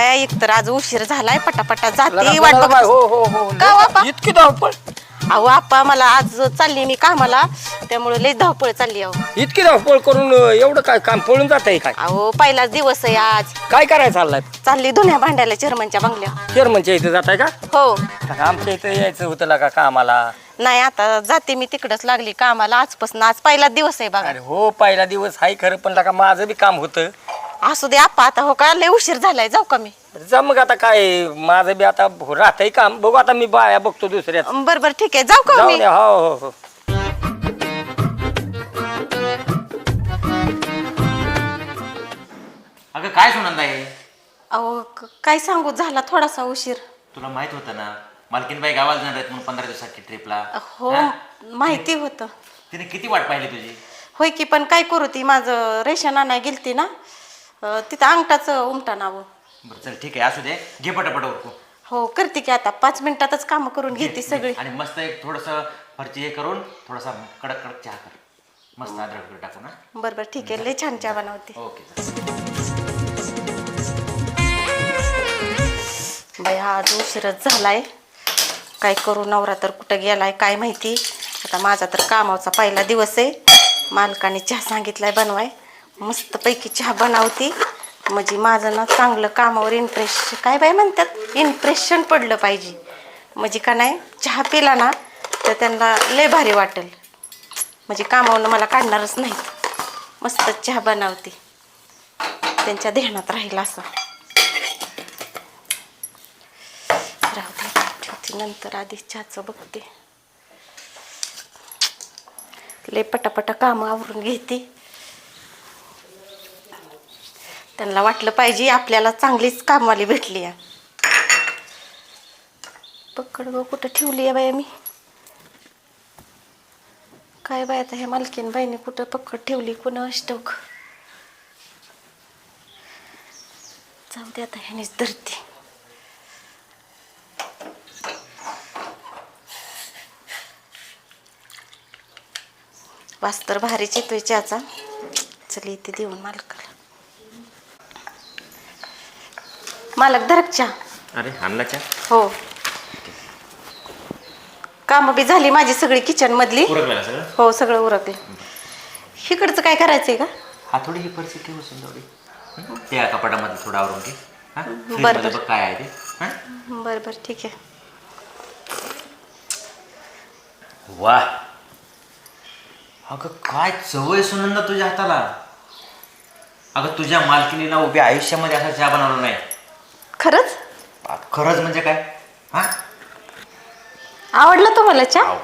बाया एक तर आज उशीर झालाय पटापटा जाते जरा वाट बघा बघत. बाय, हो हो हो का? इतकी धावपळ. अहो आपा मला आज चालली मी कामाला त्यामुळे लय धावपळ चालली अहो. इतकी धावपळ करून अं, एवढं काय काम पळून जात आहे काय? अहो पहिलाच दिवस आहे आज. काय करायचं चाललाय? चालली धुण्या भांड्याला चेअरमनच्या बंगल्या. चेअरमनच्या इथे जात आहे का? हो. आमच्या इथे यायचं होतं का कामाला. नाही आता जाते मी तिकडच लागली कामाला. आजपासून आज पहिलाच दिवस आहे बघा. अरे हो पहिला दिवस हाय खरं पण का माझं बी काम होतं. असू दे आपा आता हो का लय उशीर झालाय जाऊ का मी? जा मग आता काय माझं बी आता राहतंय काम. बघू आता मी बाया बघतो दुसऱ्याच. बर बर ठीक आहे. जाऊ का जाऊ मी? द्या हो हो हो. अगं काय सुनंदा आहे अहो क- काय सांगू झाला थोडासा उशीर. तुला माहीत होतं ना मालकीनबाई गावाला जाणार आहेत म्हणून पंधरा दिवसाची ट्रिपला हो माहिती होतं. तिने किती वाट पाहिली तुझी? होय की पण काय करू ती माझं रेशन आणाय गेलती ना. अं, तिथं अंगठाचं उमटा नाव. बरं चल ठीक आहे असू दे. घे पटापट उरकू हो करते की आता. पाच मिनिटातच काम करून घेते सगळी. आणि मस्त एक थोडस फरची हे करून थोडासा कडक कडक चहा कर. मस्त अद्रक बिद्रक टाकू ना बरं बरं ठीक आहे. लय छान चहा बनवते. ओके चल. बाई आज उशीरच झालाय. काय करू नवरा तर कुठं गेलाय काय माहिती. आता माझा तर कामाचा पहिला दिवस आहे. मालकाने चहा सांगितलाय बनवाय. मस्तपैकी चहा बनवती. म्हणजे माझं ना चांगलं कामावर इम्प्रेश काय बाय म्हणतात? इम्प्रेशन पडलं पाहिजे. म्हणजे का नाही चहा पिला ना तर त्यांना लय भारी वाटेल. म्हणजे कामावरनं मला काढणारच नाहीत. मस्त चहा बनवते. त्यांच्या ध्यानात राहील असं. राहू दे ठेवते नंतर आधी चहाचं बघते. लय पटापटा कामं आवरून घेते. त्यांना वाटलं पाहिजे आपल्याला चांगलीच कामवाली भेटली आहे. पकड ग कुठं ठेवली आहे बाया मी? काय बाय आता ह्या मालकीन बाईने कुठं पकड ठेवली कुणं अष्टोक? जाऊ दे आता ह्यानेच धरती. वास्तर भारीच येतोय चहाचा. चल इथे देऊन मालका मालक धरक चहा. अरे आणला चहा? हो. कामं बी झाली माझी सगळी किचन मधली. उरकला सगळं? हो सगळं उरकलं. इकडचं काय करायचंय का? हा थोडी ही फरची ठेवू थोडी त्या कपाटामध्ये थोडं आवरून घे. हा? बरं, बरं. बघ काय आहे ते. हा? बरं बरं ठीक आहे. वा. अगं काय चव आहे सुनंदा तुझ्या हाताला? अगं तुझ्या मालकिनीला उभ्या आयुष्यामध्ये असा चहा बनवला नाही. खरंच? खरंच म्हणजे काय? हा? आवडला तुम्हाला चहा? आव.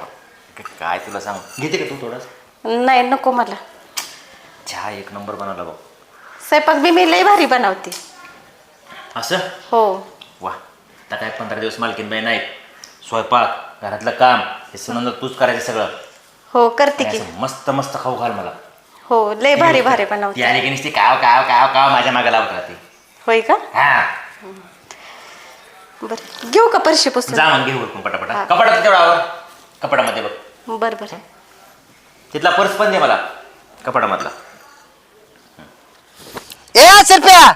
काय तुला सांग? घेते का तू थोडस? नाही नको मला. चहा एक नंबर बनवला बघ. स्वयंपाक बी मी लय भारी बनवते. असं? हो. वा. आता काय पंधरा दिवस मालकीनबाई नाहीत. स्वयंपाक घरातलं काम हे सुनंदा तूच करायचं सगळं. हो करते आणि की. असं मस्त मस्त खाऊ घाल मला. हो लय भारी भारी ती बनवते आली की नुसती काव काव काव काव माझ्या मागे लावत राहते. होय का? हा. बरं. घेऊ का परशी पुस्तक? जा मग घे उरकून पटापटा. हा. कपाटात तेवढा आवर कपाटामध्ये बघ. बरं बरं. तिथला पर्स पण दे मला. कपाटामधला. ए शिरप्या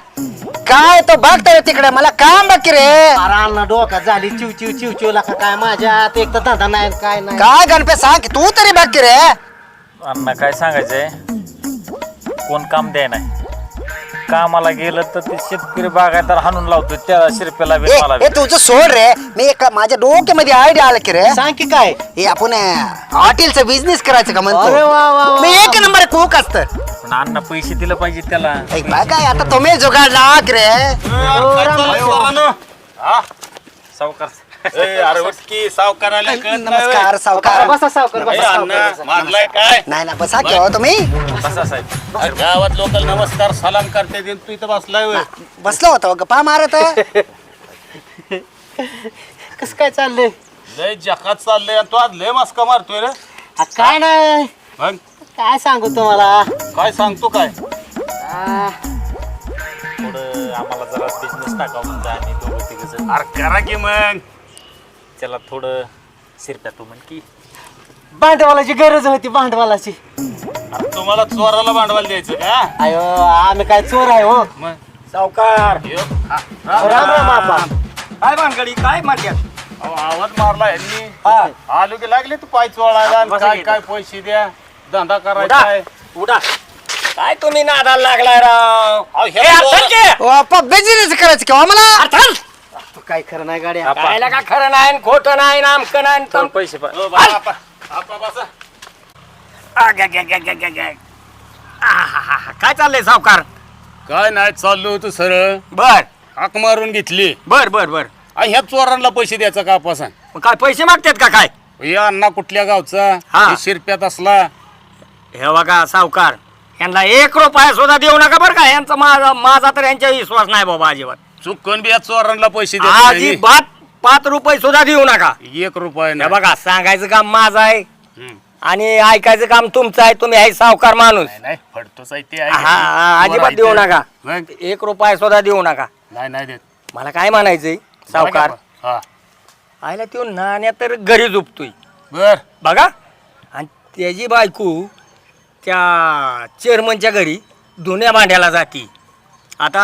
काय तो बघतोय तिकडे? मला काम बाकी रे. अण्णा डोक्यात झाली. चिव चिव चिव चिव लाका काय माझ्यात? एक तर धंदा नाही काय नाही. काय गणपे सांग. की तू तरी बाकी रे. अण्णा काय सांगायचंय? कोण काम द्याय नाही. कामाला गेलं तर ते शेतकरी बागायदार हाणून लावतो त्या शिरपेला बी ए मला बी. ए, तुझं सोड रे. मी एक माझ्या डोक्यामध्ये आयडिया आलं की रे. सांग की काय? हे आपण हॉटेलचा बिझनेस करायचं का अरे म्हणतो वा वा वा मी एक नंबर कुक असत. पण अण्णा पैसे दिलं पाहिजे त्याला. काय आता तुम्ही जुगाड लावा की रे. सावकार. नमस्कार सावकार. बसा सावकार बसा सावकार. मारलाय काय? नाही ना बसा की हो तुम्ही. बसा साहेब. गावात लोकल नमस्कार सलाम करते दिन तू इथं बसलाय होय. बसलो होतो गप्पा मारत. कसं काय चाललंय? लय जकात चाललंय आणि तू आज लय मस्का मारतोय रे. आ, काय नाही. मग? काय सांगू तुम्हाला? काय सांगतो काय? आ, थोडं आम्हाला जरा बिझनेस टाकावं म्हणतं आणि दोघं तिघं अरे करा की मग. त्याला थोडं शिरप्या तू म्हण की. भांडवलाची गरज होती भांडवलाची. तुम्हाला चोराला भांडवल द्यायचं का? अयो आम्ही काय चोर आहे हो. मग? सावकार. हा, राम राम आपा काय भानगडी काय मागतात अहो, आवाज मारला यांनी. हा. आलो की लागले तू पाय चोळायला? आणि बसा काय की. काय पैसे द्या? धंदा करायचा उडा आहे. उडा. काय तुम्ही नादाला लागलाय राव? अहो, हे ए, अरे चोर- चल की. ओ आप्पा बिझनेस करायचं किंवा मला अरे चल. काय खरं नाही गाड्या? कायला का खरं नाही खोटं नाही नामकं नाही तर तम- पैसे पा अहो, बसा, आपा. आपा, बसा. आ, ग, ग, ग, ग, ग, ग. आहाहाहा. काय चाललंय सावकार? काय नाही चाललो होतो सरळ बर. हाक मारून घेतली. बर बर बर. आणि ह्या चोरांना पैसे द्यायचा का पासन मग काय पैसे मागतात का काय? हे अण्णा कुठल्या गावचा? हा. हे शिरप्यात असला. हे बघा सावकार. यांना एक रुपया सुद्धा देऊ नका बरं का. यांचा माझा माझा तर यांच्या विश्वास नाही बाबा अजिबात. चुकून बी या चोरांना पैसे देत नाही. अजिबात पाच रुपये सुद्धा देऊ नका एक रुपया हे नाही. बघा सांगायचं काम माझं आहे हम्म. आणि ऐकायचं काम तुमचं आहे तुम्ही आहे सावकार माणूस नाही नाही फडतोच आहे ते हा. हा, अजिबात देऊ. नका मग? एक रुपया सुद्धा देऊ नका नाही नाही देत मला काय म्हणायचंय सावकार हा आयला तो नाण्या तर घरी झोपतोय बर बघा आणि त्याची बायको त्या चेअरमनच्या घरी धुण्या भांड्याला जाती आता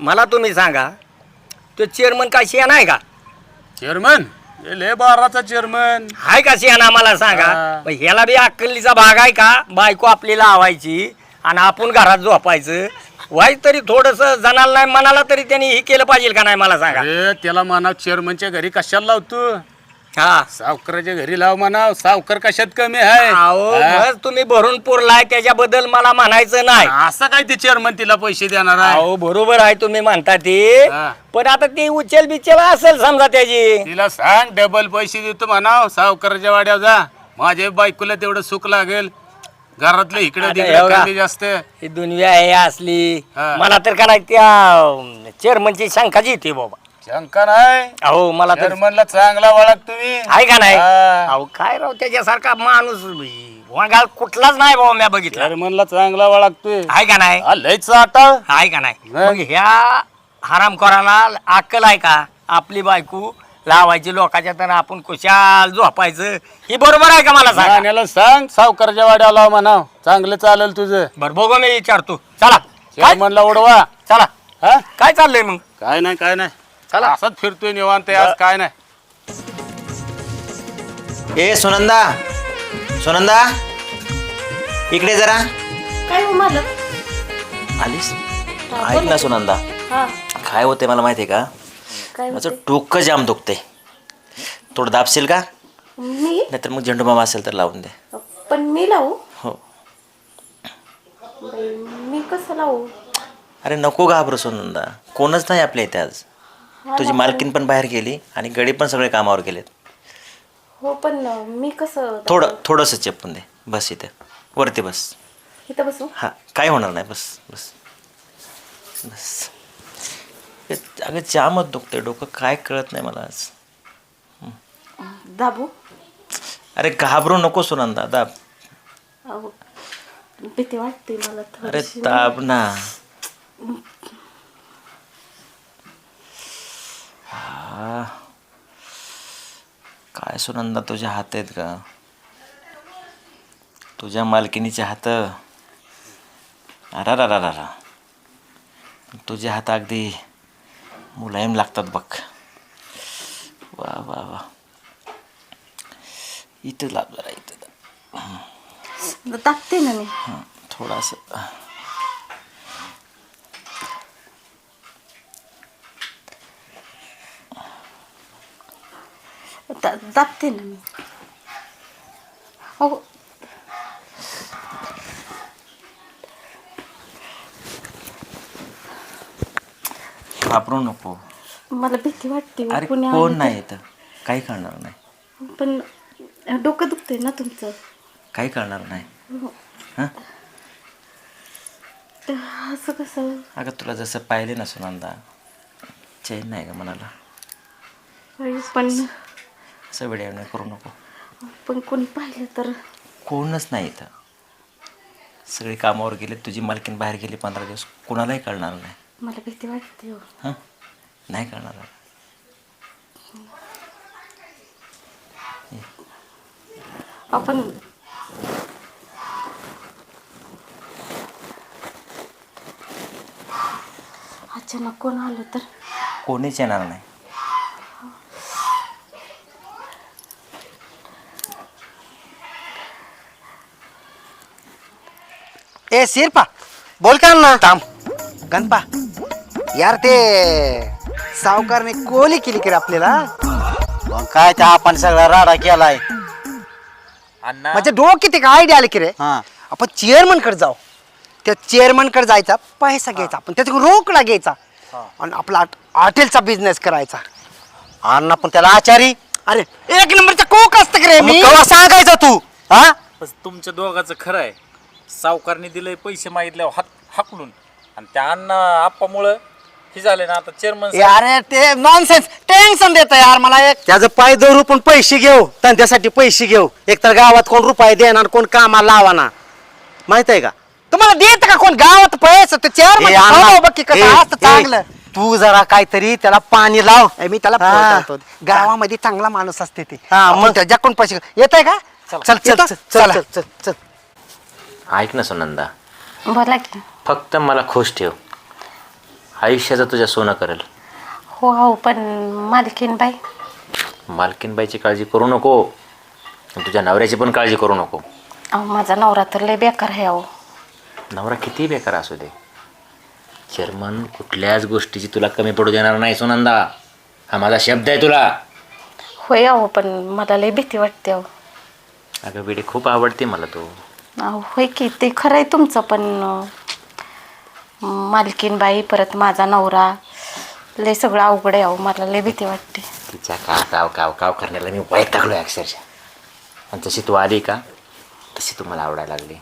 मला तुम्ही सांगा तो चेअरमन काय शियाना आहे का? चेअरमन लय बाराचा चेअरमन आहे का शियाना मला सांगा? हा. ह्याला बी अक्कलीचा भाग आहे का? बायको आपली लावायची आणि आपण घरात झोपायचं. वाईट तरी थोडस जणाला नाही मनाला तरी त्यांनी हे केलं पाहिजे का नाही मला सांगा? अरे त्याला म्हणाव चेअरमनच्या घरी कशाला लावतो? हा. सावकाराच्या घरी लाव म्हणाव. सावकार कशात कमी आहे? अहो हा? बस तुम्ही भरून पुरलाय त्याच्याबद्दल मला म्हणायचं नाही. असं काय ते चेअरमन तिला पैसे देणार आहे? अहो बरोबर आहे तुम्ही म्हणता ते. हा. पण आता ती उचल बिचल असेल समजा त्याची. तिला सांग डबल पैसे देतो म्हणाव. सावकाराच्या वाड्यावर जा. माझ्या बायकोला तेवढं सुख लागेल. घरातलं इकडे आता तिकडे एवढा- कमी जास्त. ही दुनिया आहे असली. हा. मला तर का नाही त्या चेअरमनची शंकाची येते बाबा. शंका नाही. अहो मला तर चेअरमनला चांगला वळख तुम्ही. आहे का नाही? हा. अहो काय राव त्याच्यासारखा माणूस कुठलाच नाही बाबा मी बघितला. चेअरमनला चांगला वळखतोय. आहे का नाही? हा, लयच चाटाळ आहे का नाही? मग? मग ह्या हरामखोराला अक्कल आहे का? आपली बायको लावायची लोकांच्या तर आपण कुशाल झोपायचं. ही बरोबर आहे का मला सांगा? नाण्याला सांग सावकाराच्या वाड्यावर लाव म्हणाव चांगलं चालेल तुझं. बर बघू मी विचारतो. चला. काय? चेअरमनला उडवा चला. हा? काय चाललंय मग? काय नाही काय नाही. चला. असंच फिरतोय निवांत आहे, आज काय नाही. ए सुनंदा. सुनंदा. इकडे जरा. काय हो मालक? आलीस? ऐक ना सुनंदा. हा. काय होते मला माहिती आहे का? काय माझं डोकं जाम दुखते थोडं दाबशील का? मी? नाहीतर मग झेंडू मामा असेल तर लावून दे. पण मी लावू? हो. बाई, मी कसं लावू? अरे नको घाबरू सुनंदा. कोणच नाही आपल्या इथे आज. तुझी मालकीन पण बाहेर गेली आणि गडी पण सगळे कामावर गेलेत. हो पण मी कसं थोडं थोडंसं चेपून दे. बस इथे. वरती बस. इथं बसू? हां काय होणार नाही. बस बस. बस. हे अगं जामच दुखते डोकं. काय कळत नाही मला आज. दाबू? अरे घाबरू नको सुनंदा. दाब. अहो भीती वाटते मला अरे थोडीशी. दाब ना. हा. काय सुनंदा तुझ्या हात आहेत का? तुझ्या मालकिनीचे हात. अरा रा रा रा तुझे हात अगदी मुलायम लागतात बघ. वा वा वा. इथं लाभ जरा इथं. दाबते ना मी. थोडासा. दा- दाबते ना मी. हो घाबरू नको. मला भीती वाटते अरे कुणी कोण नाही येतं काही करणार नाही. पण डोकं दुखते ना तुमचं. काही करणार नाही. हां. तर असं कसं? अगं तुला जसं पाहिले ना सुनंदा चैन नाही का मनाला. पण असं नाही करू नको. पण कोणी पाहिलं तर? कोणच नाही इथं. सगळे कामावर गेले तुझी मालकीन बाहेर गेली पंधरा दिवस. कोणालाही कळणार नाही. मला भीती वाटते हो. हां? नाही कळणार आपण अचानक कोण आलं तर? कोणीच येणार नाही. ए शिरपा बोल का ना थांब. गणपा. यार ते सावकारने कोली केली की रे आपल्याला? मग काय त्या आपण सगळा राडा केलाय. अण्णा. म्हणजे डोकी ते आयडिया आले की रे? हा. आपण चेअरमनकडे जाऊ. त्या चेअरमनकडे जायचा पैसा घ्यायचा आपण त्याच्याकडून रोकडा घ्यायचा आणि आपला हॉट- हॉटेलचा बिझनेस करायचा. अण्णा पण त्याला आचारी? अरे एक नंबरचा कोक असतं की रे मग मी? केव्हा सांगायचं तू? हा? पण तुमच्या दोघाचं खरं आहे. सावकारने दिलंय पैसे मागितल्यावर हात हाकलून. आणि त्या अण्णा आप्पामुळं हे झाले ना आता चेअरमन अरे ते नॉनसेन्स टेन्शन देत यार मला एक. त्याचं पाय धरू पण पैसे घेऊ. धंद्यासाठी पैसे घेऊ. एकतर गावात कोण रुपये देणार कोण कामाला लावाना माहीत आहे का? तुम्हाला देत का कोण? गावात पैसा? ते ए, अण्णा, चेअरमन बघ की ए, कसं असतं ए, चांगलं. तू जरा काहीतरी त्याला पाणी लाव. ए, मी त्याला हा. गावामध्ये चांगला माणूस असते ते. हा, आपण मग? त्याच्याकडून पैसे येत आहे का? चल. चल चला. चल. चल चल. ऐक ना सुनंदा. बोला की. फक्त मला खुश ठेव. आयुष्याचं तुझ्या सोनं करेल. हो हो पण मालकीन बाई मालकीनबाईची काळजी करू नको. तुझ्या नवऱ्याची पण काळजी करू नको. अहो माझा नवरा तर लय बेकार आहे अहो. नवरा किती बेकार असू दे. चेअरमन कुठल्याच गोष्टीची तुला कमी पडू देणार नाही सुनंदा. हा माझा शब्द आहे तुला. होय अहो पण मला लय भीती वाटते अहो. अगं बिडी खूप आवडते मला तू. अहो होय की ते खरं आहे तुमचं पण अं, मालकीन बाई परत माझा नवरा लय सगळं अवघड आहे अहो मला लय भीती वाटते. तिच्या काव काव काव काव करण्याला मी वैतागलो आहे अक्षरशः. आणि तशी तू आली का? तशी तू मला आवडायला लागली.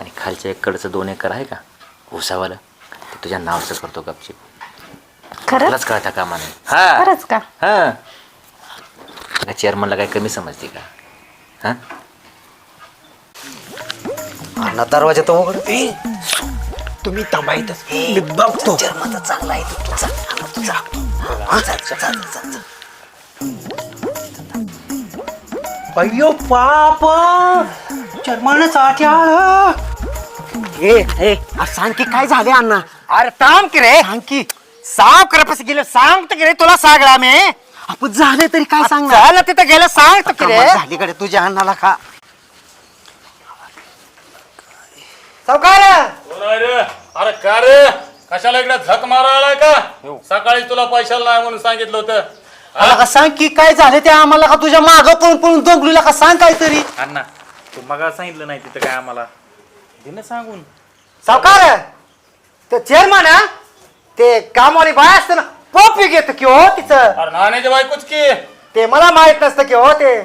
आणि खालच्या एककडचं दोन एकर आहे का? उसावालं ते तुझ्या नावचं करतो गपचिप. खरंच? मलाच कळता कामा नाही हा. खरंच का? हा. चेअरमनला काही कमी समजते का? हा? अण्णा दरवाजा तर उघड. तुम्ही थांबायतच मी बघतो. अय्यो पाप. चर्मानच आट्याळ ए ए अरे सांग की काय झाले अण्णा? अरे थांब की रे. सांग की. साफ करापास गेलं. सांगतो की रे तुला सांगला मी. आपण झाले तरी काय सांग झालं तिथं गेलं. सांगतो की रे. झाली कडे तुझ्या अण्णाला का? सावकार! अरे का रे? कशाला इकडे झक मारायला का? सकाळी तुला पैशाला नाही म्हणून सांगितलं होतं. मला का? सांग की काय झाले ते आम्हाला का तुझ्या मागं पळून पळून दोघलीला का? सांग काहीतरी. अण्णा तू मग सांगितलं नाही तिथं काय आम्हाला. दिलं सांगून. सावकार! ते चेअरमन हा? ते कामवाली बाय असते ना पॉपी घेत की हो तिचं. अरे नाण्याच्या बायकोच की. ते मला माहीत नसतं की हो ते.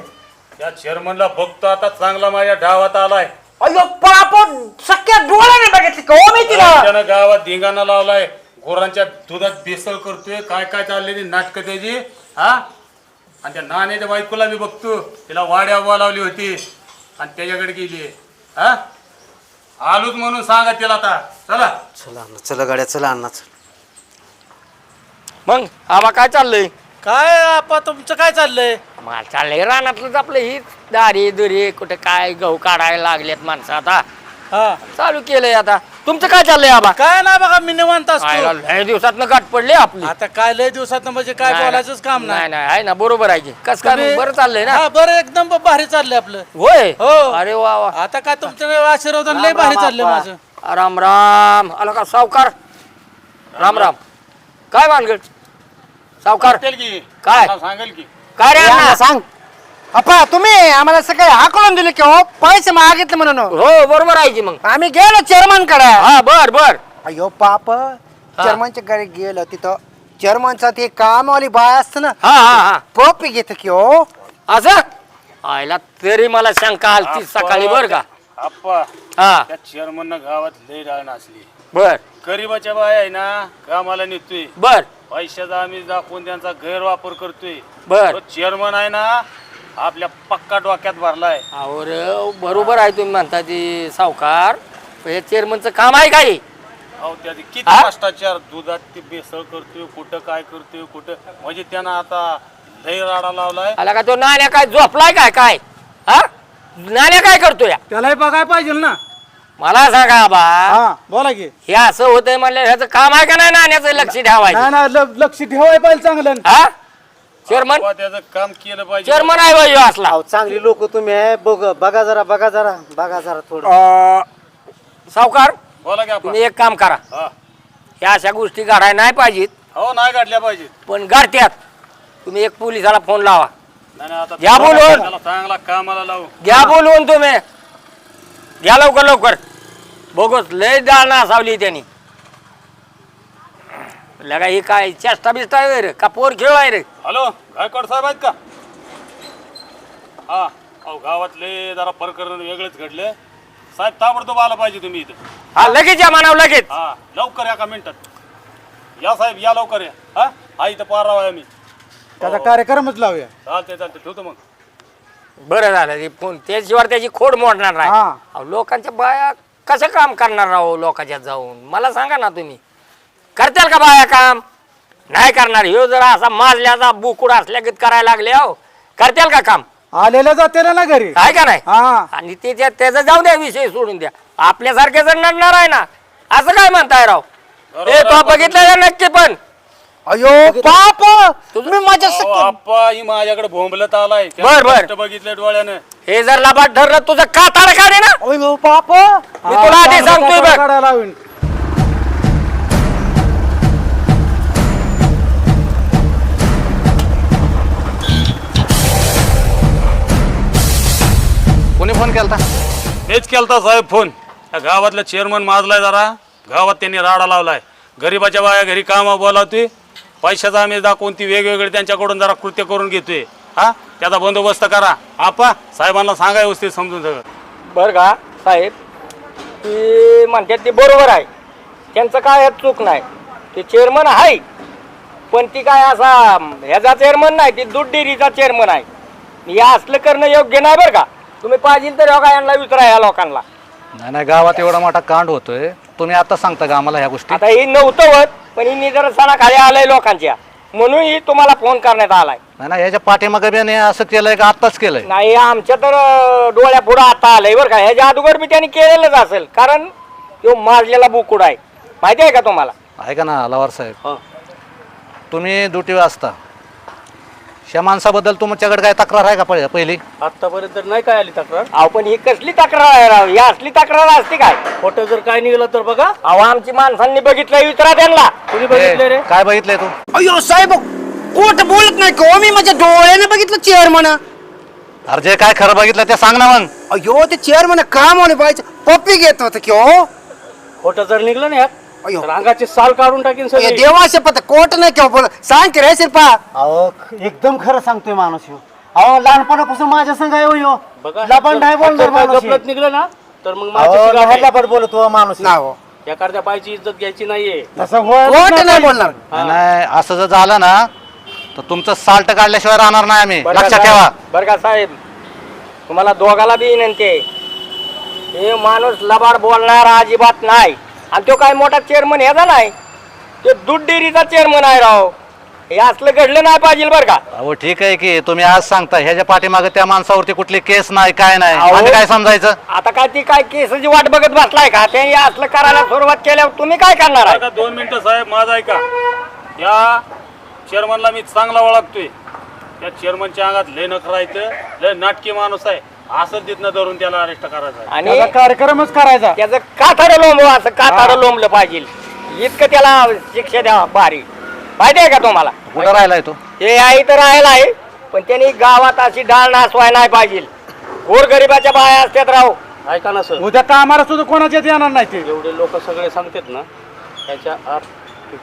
त्या चेअरमनला बघतो आता चांगला माझ्या डावात आलाय. अय्यो पाप सख्या डोळ्याने बघितली का? हो मी तिला. त्यानं गावात धिंगाणा लावलाय. गुरांच्या दुधात बेसळ करतोय. काय काय चाललेली नाटक त्याची? हा? आणि त्या नाण्याच्या बायकोला मी बघतो. तिला वाड्या बोलावली होती. आणि त्याच्याकडे गेली. हा? आलूच म्हणून सांगा तिला आता. चला. चला अण्णा चला गाड्या चला अण्णा चल. मग आबा काय चाललंय? काय आपा तुमचं काय चाललंय? मला चाललंय रानातलंच आपलं ही दारी दुरी कुठे काय गहू काढायला लागलेत माणसं आता. हा. चालू केलंय आता. तुमचं काय चाललंय आबा? काय नाही बघा मी निवांत आयला असतो लय दिवसात गाठ पडली आपली. आता काय लय दिवसात म्हणजे काय नाही, बोलायचंच काम नाही. नाही नाही आहे ना बरोबर आहे की. कस काय तुम्ही- बरं चाललंय ना? हा बरं एकदम ब- भारी चाललंय आपलं. होय? हो. अरे वा वा. आता काय तुमच्या आशीर्वादाने लय भारी चाललंय माझं. राम राम. आला का सावकार? राम राम. काय भानगड? सावकार? सांगेल की. काय? मला सांगेल की. काय रे अण्णा? ना, सांग. अप्पा तुम्ही आम्हाला सकाळी हाकलून दिले की हो पैसे मागितले म्हणून. हो बरोबर आहे की मग. आम्ही गेलो चेअरमनकडे. हा बर बर. अयो पाप चेअरमनच्या घरी गेलो तिथं. चेअरमनचा ते कामवाली बाय असतं ना हा हा हा. पॉपी घेत की हो. असं आयला तरी मला शंका आलती सकाळी बर का? आप्पा हा. त्या चेअरमन गावात लय डाळ नाचली. बर. गरीबाच्या बाय आहे ना कामाला नेतोय. बर. पैशाचा आम्ही दाखवून त्यांचा गैरवापर करतोय. बर. चेअरमन आहे ना आपल्या पक्का डोक्यात भरलाय. अहो रे, बरोबर आहे तुम्ही म्हणता ते सावकार. पण हे चेअरमनचं काम आहे काय अहो त्याचे किती हा? भ्रष्टाचार दुधात ते बेसळ करतोय कुठं काय करतोय कुठं? म्हणजे त्यानं आता लय राडा लावलाय. आला का तो नाण्या काय झोपलाय काय काय? हा? नाण्या काय करतोय? त्यालाही बघायला पाहिजे ना. मला सांगा बा. हा बोला की. हे असं होतंय म्हणलं ह्याचं काम आहे का नाही नाण्याचं लक्ष ठेवायचं? नाही ना लक्ष ठेवायला पाहिजे चांगलं. हा? चेअरमन त्याचं काम केलं पाहिजे. चेअरमन आहे बाई ह्यो असला. अहो चांगली लोक तुम्ही आहे. बघ बघा जरा बघा जरा बघा जरा थोडं. अं, सावकार बोला की आपण. तुम्ही एक काम करा. हा. ह्या अशा गोष्टी घडायला नाही पाहिजेत. हो नाही काढल्या पाहिजे पण गाडत्यात तुम्ही एक पोलिसाला फोन लावा. नाही नाही, आता घ्या बोलून. त्याला चांगला कामाला लावू. घ्या बोलवून तुम्ही. घ्या लवकर लवकर. बघूच लय डाळ नासावली त्यांनी. लगा ही काय चेष्टा बिष्टा आहे रे? का पोर खेळ आहे रे? हॅलो गायकवाड साहेब आहेत का? हा अहो गावातले जरा प्रकरण वेगळेच घडले. साहेब ताबडतोब आला पाहिजे तुम्ही इथं. हा लगेच या म्हणावं लगेच. हा लवकर या का मिनिटात? या साहेब या लवकर या. हा हा इथं पार राहा आम्ही. त्याचा कार्यक्रमच लावूया. चालते चालते ठेवतो मग. बरं झालं ते फोन त्याशिवाय त्याची खोड मोडणार नाही. हा. अहो, लोकांच्या बाया कसं काम करणार राहो लोकांच्या जाऊन? मला सांगा ना तुम्ही. करताल का बाया काम? नाही करणार. ह्यो जर असा माजल्याचा बुकुड असल्यागत करायला लागले हो. करताल का काम? आलेल्या जाते ना घरी? आहे का नाही? हा. आणि त्याच्या त्याचा जाऊ द्या विषय सोडून द्या. आपल्यासारखे जर नडणार आहे ना असं काय म्हणताय राव? ए तो बघितलं का नक्की पण? अयो बाप तुम्ही माझ्या अहो, आप्पा ही माझ्याकडे भोंबलत आलाय. बर, बर. कष्ट बघितलंय डोळ्यानं. हे जर लबाड ठरलं तुझं काताड काढे ना. अयो बाप मी तुला आधी सांगतोय बघ. काढायला लावीन. फोन केलता. हेच केलता साहेब फोन. या गावातला चेअरमन माजलाय जरा. गावात त्यांनी राडा लावलाय. गरीबाच्या बाया घरी कामं बोलावते पैशाचा आम्ही दाखवून ती वेगवेगळे त्यांच्याकडून जरा कृत्य करून घेतोय. हा? त्याचा बंदोबस्त करा. आपा साहेबांना सांगा व्यवस्थित समजून सगळं. बर का साहेब ते म्हणतात ते बरोबर आहे. त्यांचं काय यात चूक नाही. ते चेअरमन आहे. पण ती काय असा ह्याचा चेअरमन नाही ती दूध डेअरीचा चेअरमन आहे. हे असलं करणं योग्य नाही बरं का. तुम्ही पाहिजे तर हो का यांना विचारा या लोकांना. नाही नाही गावात एवढा मोठा कांड होतोय. तुम्ही आता सांगता का आम्हाला ह्या गोष्टी? आता ही नव्हतं होत पण ही निदर्शनाखाली आलंय लोकांच्या. म्हणून ही तुम्हाला फोन करण्यात आलाय. नाही ना याच्या पाठीमागे बी असं केलंय का आत्ताच केलंय? नाही आमच्या तर डोळ्या पुढं आता आलंय बरं का. ह्याच्या अगोदर बी त्यांनी केलेलंच असेल कारण तो मारलेला बुकुड आहे. माहिती आहे का तुम्हाला? ऐका ना लवार साहेब? तुम्ही दुटी असता. ह्या माणसाबद्दल तुमच्याकडे काय तक्रार आहे का पहि- पहिली? आतापर्यंत नाही काय आली तक्रार. अहो पण ही कसली तक्रार आहे राव? ही असली तक्रार असते काय? खोटं जर काय निघालं तर बघा. अहो आमची माणसांनी बघितलं विचारा त्यांना. कुणी बघितलं रे? काय बघितलंय तू? अयो साहेब कोट बोलत नाही को मी माझ्या डोळ्याने बघितलं चेअरमन अरे जे काय खरं बघितलं ते सांग ना मग. अयो ते चेअरमन काम होणे पाहिजे पप्पी घेत होतं की हो? खोटं जर निघलं ना यात अयो. तर अंगाची साल काढून टाकीन हे सगळी देवाचे पत कोट नाही किंवा बोल. सांग की रे शिरपा. अहो एकदम खरं सांगतोय माणूस ह्यो. अहो लहानपणापासून माझ्या संग आहे हो ह्यो. बघा नाही बोलणार जर काय माणूस हे. गफलत निघलं ना तर मग अहो, माझ्याशी गाठ लबाड आहे. लबाड बोलतो माणूस ना हो एखाद्या बाईची इज्जत घ्यायची नाहीये. तसं होय कोट नाही बोलणार. नाही, नाही असं जर झालं ना तर तुमचं साल्ट काढल्याशिवाय राहणार नाही आम्ही. बरं का लक्षात साहेब? ठेवा. बरं का साहेब तुम्हाला दोघाला बी विनंती आहे. हे माणूस लबाड बोलणारा अजिबात नाही. आणि तो काय मोठा चेअरमन ह्याचा नाही. तो दूध डेअरीचा चेअरमन आहे राव. हे असलं घडलं नाही पाहिजे बरं का. अहो ठीक आहे की तुम्ही आज सांगता ह्याच्या पाठीमागे त्या माणसावरती कुठली केस नाही काय नाही. अहो. आम्ही काय समजायचं? आता काय ती काय केसाची वाट बघत बसलाय का? ते हे असलं करायला सुरुवात केल्यावर तुम्ही काय करणार आहे? दोन मिनिटं साहेब माझा ऐका. या चेअरमनला मी चांगला ओळखतोय. त्या चेअरमनच्या अंगात लय नखरायचं लय नाटकी माणूस आहे. असं तिथनं धरून त्याला अरेस्ट करायचं. आणि त्याचा कार्यक्रमच करायचा. त्याचं काथाडं लोंब असं काथाडं लोंबलं पाहिजे. इतकं त्याला शिक्षा द्या भारी. माहिती आहे का तुम्हाला? कुठं राहिलाय तो? हे आई तर राहिला आहे पण त्यांनी गावात अशी डाळ नासवाय नाही पाहिजे. गोरगरिबाच्या बाया असतात राव. ऐका ना सर उद्या कामाला सुद्धा कोणाच्यात येणार नाही ते? एवढे लोक सगळे सांगतात ना त्याच्या आत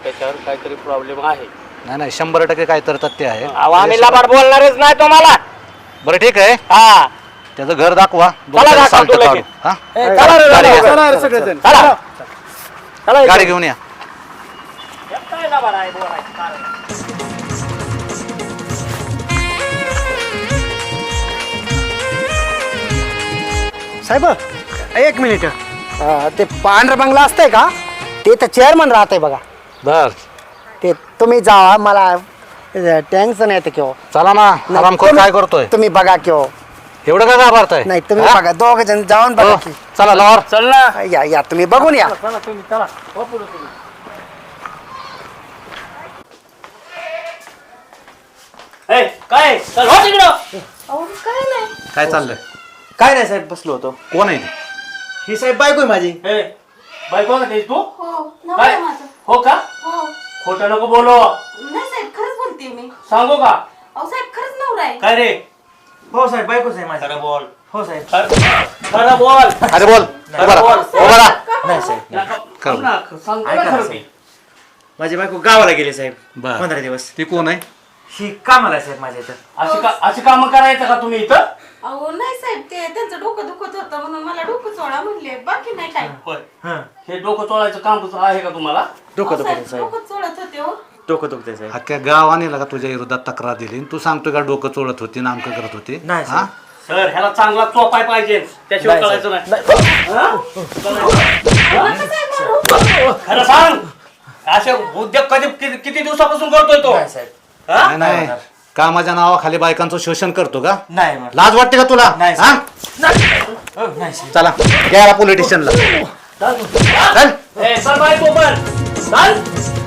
त्याच्यावर काहीतरी प्रॉब्लेम आहे. नाही नाही शंभर टक्के काय तर तथ्य आहे. अहो, आम्ही लबाड बोलणारच नाही तुम्हाला. बरं ठीक आहे. हा. त्याचं घर दाखवा. गाडी घेऊन या. साहेब एक मिनिट. ते पांढरा बंगला असतंय का? ते तर चेअरमन राहतंय बघा. बर ते तुम्ही जा मला टेन्शन येतं किंवा. चला ना. आराम काय करतोय? तुम्ही बघा किंवा. एवढं का घाबरताय? नाही तुम्ही हा? बघा दोघ जण जाऊन बघा हो, की. चला लवर. चल ना. या या तुम्ही बघून या. चला तुम्ही चला. हो पुढं तुम्ही. ए, काय चल हो तिकडं. काय चाललंय? काय नाही साहेब बसलो होतो. कोण आहे? ती? ही साहेब बायको आहे माझी. ए बायको का त्याची तू? हो काय आहे माझा. हो का? हो. खोटं नको बोलो. नाही साहेब खरंच बोलते मी. सांगू का? अहो साहेब खरंच नवरा आहे. काय रे? हो साहेब बायकोच आहे माझी. खरं बोल. हो साहेब. खरं खरं बोल. अरे बोल उभा खरं राहा. बोल. उभा राहा. नाही साहेब. थांब ना, सांगतो ना. खरं मी. माझी बायको गावाला गेली साहेब. बर. पंधरा दिवस. ती कोण आहे? ही कामाला आहे साहेब माझ्या इथं. अशी का अशी कामं करायचं का तुम्ही इथं? अहो नाही साहेब ते त्यांचं डोकं दुखत होतं म्हणून मला डोकं चोळा म्हणले. बाकी नाही काय. होय. हं. हे डोकं चोळायचं काम आहे का तुम्हाला? डोकं अहो, दुखते साहेब साहेब. डोकं चोळत होते हो. डोकं दुखते साहेब. अख्ख्या गावाने लगा तुझ्या विरोधात तक्रार दिली आणि तू सांगतोय का डोकं चोळत होती नामकं करत होती? नाही हा? सर ह्याला चांगला चोपाय पाहिजे. त्याशिवाय कळायचं नाही. खरं सांग. असे उद्योग कधी किती किती दिवसापासून करतोय तो? नाही साहेब. हा? नाही नाही. कामाच्या नावाखाली बायकांचं शोषण करतो का? नाही लाज वाटते का तुला? नाही, हा? नाही साहेब. चला घ्या पोलीस स्टेशनला. चल. ए, चल बायको पण चल.